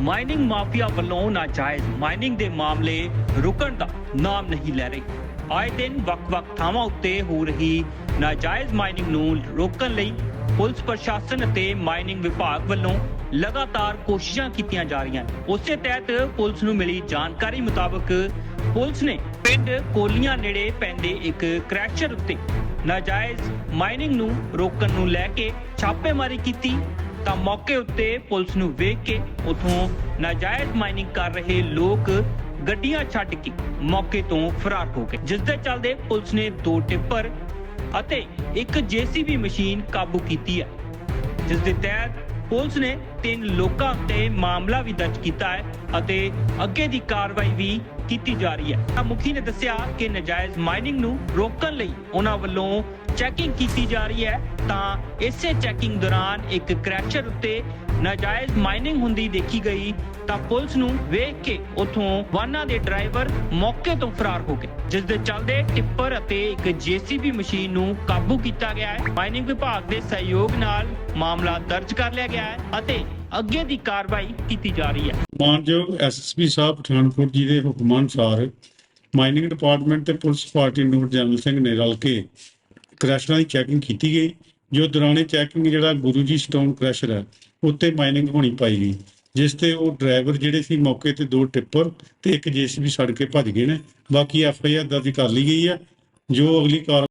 Mining mafia ਵੱਲੋਂ ਨਾਜਾਇਜ਼ mining ਦੇ ਮਾਮਲੇ ਰੁਕਣ ਦਾ ਨਾਮ ਨਹੀਂ ਲੈ ਰਹੀ। ਆਏ ਦਿਨ ਵੱਖ-ਵੱਖ ਥਾਵਾਂ ਉੱਤੇ ਹੋ ਰਹੀ ਨਾਜਾਇਜ਼ ਮਾਈਨਿੰਗ ਨੂੰ ਰੋਕਣ ਲਈ ਪੁਲਿਸ ਪ੍ਰਸ਼ਾਸਨ ਅਤੇ ਮਾਈਨਿੰਗ ਵਿਭਾਗ ਵੱਲੋਂ ਲਗਾਤਾਰ ਕੋਸ਼ਿਸ਼ਾਂ ਕੀਤੀਆਂ ਜਾ ਰਹੀਆਂ ਨੇ ਉਸੇ ਤਹਿਤ ਪੁਲਿਸ ਨੂੰ ਮਿਲੀ ਜਾਣਕਾਰੀ ਮੁਤਾਬਕ ਪੁਲਿਸ ਨੇ ਪਿੰਡ ਕੋਲੀਆਂ ਨੇੜੇ ਪੈਂਦੇ ਇੱਕ ਕ੍ਰੈਸ਼ਰ ਉੱਤੇ ਨਾਜਾਇਜ਼ ਮਾਈਨਿੰਗ ਨੂੰ ਰੋਕਣ ਨੂੰ ਲੈ ਕੇ ਛਾਪੇਮਾਰੀ ਕੀਤੀ। ਤਾਂ ਮੌਕੇ ਉੱਤੇ ਪੁਲਿਸ ਨੂੰ ਵੇਖ ਕੇ ਉਥੋਂ ਨਾਜਾਇਜ਼ ਮਾਈਨਿੰਗ ਕਰ ਰਹੇ ਲੋਕ ਗੱਡੀਆਂ ਛੱਡ ਕੇ ਮੌਕੇ ਤੋਂ ਫਰਾਰ ਹੋ ਗਏ। ਜਿਸ ਦੇ ਚੱਲਦੇ ਪੁਲਿਸ ਨੇ ਦੋ ਟਿੱਪਰ ਅਤੇ ਇੱਕ ਜੀਸੀਬੀ ਮਸ਼ੀਨ ਕਾਬੂ ਕੀਤੀ ਹੈ। ਜਿਸ ਦੇ ਤਹਿਤ ਪੁਲਿਸ ਨੇ ਤਿੰਨ ਲੋਕਾਂ ਉੱਤੇ ਮਾਮਲਾ ਵੀ ਦਰਜ ਕੀਤਾ ਹੈ ਅਤੇ ਅੱਗੇ ਦੀ ਕਾਰਵਾਈ ਵੀ ਕੀਤੀ ਜਾ ਰਹੀ ਹੈ। ਮੁਖੀ ਨੇ ਦੱਸਿਆ ਕਿ ਨਜਾਇਜ਼ ਮਾਈਨਿੰਗ ਨੂੰ ਰੋਕਣ ਲਈ ਉਹਨਾਂ ਵੱਲੋਂ ਚੈਕਿੰਗ ਕੀਤੀ ਜਾ ਰਹੀ ਹੈ। ਤਾਂ ਇਸੇ ਚੈਕਿੰਗ ਦੌਰਾਨ ਇੱਕ ਕ੍ਰੈਸ਼ਰ ਉੱਤੇ ਨਾਜਾਇਜ਼ ਮਾਈਨਿੰਗ ਹੁੰਦੀ ਦੇਖੀ ਗਈ। ਤਾਂ ਪੁਲਿਸ ਨੂੰ ਵੇਖ ਕੇ ਉਥੋਂ ਵਾਹਨਾਂ ਦੇ ਡਰਾਈਵਰ ਮੌਕੇ ਤੋਂ ਫਰਾਰ ਹੋ ਗਏ। ਜਿਸ ਦੇ ਚੱਲਦੇ ਟਿੱਪਰ ਅਤੇ ਇੱਕ ਜੀਸੀਬੀ ਮਸ਼ੀਨ ਨੂੰ ਕਾਬੂ ਕੀਤਾ ਗਿਆ ਹੈ। ਮਾਈਨਿੰਗ ਵਿਭਾਗ ਦੇ ਸਹਿਯੋਗ ਨਾਲ ਮਾਮਲਾ ਦਰਜ ਕਰ ਲਿਆ ਗਿਆ ਹੈ ਅਤੇ ਅੱਗੇ ਦੀ ਕਾਰਵਾਈ ਕੀਤੀ ਜਾ ਰਹੀ ਹੈ। ਮਾਨਯੋਗ ਐਸਐਸਪੀ ਸਾਹਿਬ ਪਠਾਨਕੋਟ ਜੀ ਦੇ ਹੁਕਮਾਂ ਅਨੁਸਾਰ ਮਾਈਨਿੰਗ ਡਿਪਾਰਟਮੈਂਟ ਤੇ ਪੁਲਿਸ ਪਾਰਟੀ ਨੂਰ ਜਮਲ ਸਿੰਘ ਨੇ ਰਲ ਕੇ ਕ੍ਰੈਸ਼ਰਾਂ ਦੀ ਚੈਕਿੰਗ ਕੀਤੀ ਗਈ, ਜੋ ਦੌਰਾਨੇ ਚੈਕਿੰਗ ਜਿਹੜਾ ਗੁਰੂ ਜੀ ਸਟੋਨ ਕ੍ਰੈਸ਼ਰ ਹੈ, ਉੱਤੇ ਮਾਈਨਿੰਗ ਹੋਣੀ ਪਾਈ ਗਈ, ਜਿਸ ਤੇ ਉਹ ਡਰਾਈਵਰ ਜਿਹੜੇ ਸੀ ਮੌਕੇ ਤੇ ਦੋ ਟਿੱਪਰ ਤੇ ਇੱਕ ਜੀਸੀਬੀ ਸੜ ਕੇ ਭੱਜ ਗਏ ਨੇ, ਬਾਕੀ ਐਫ ਆਈ ਆਰ ਦਰਜ ਕਰ ਲਈ ਗਈ ਹੈ, ਜੋ ਅਗਲੀ ਕਾਰ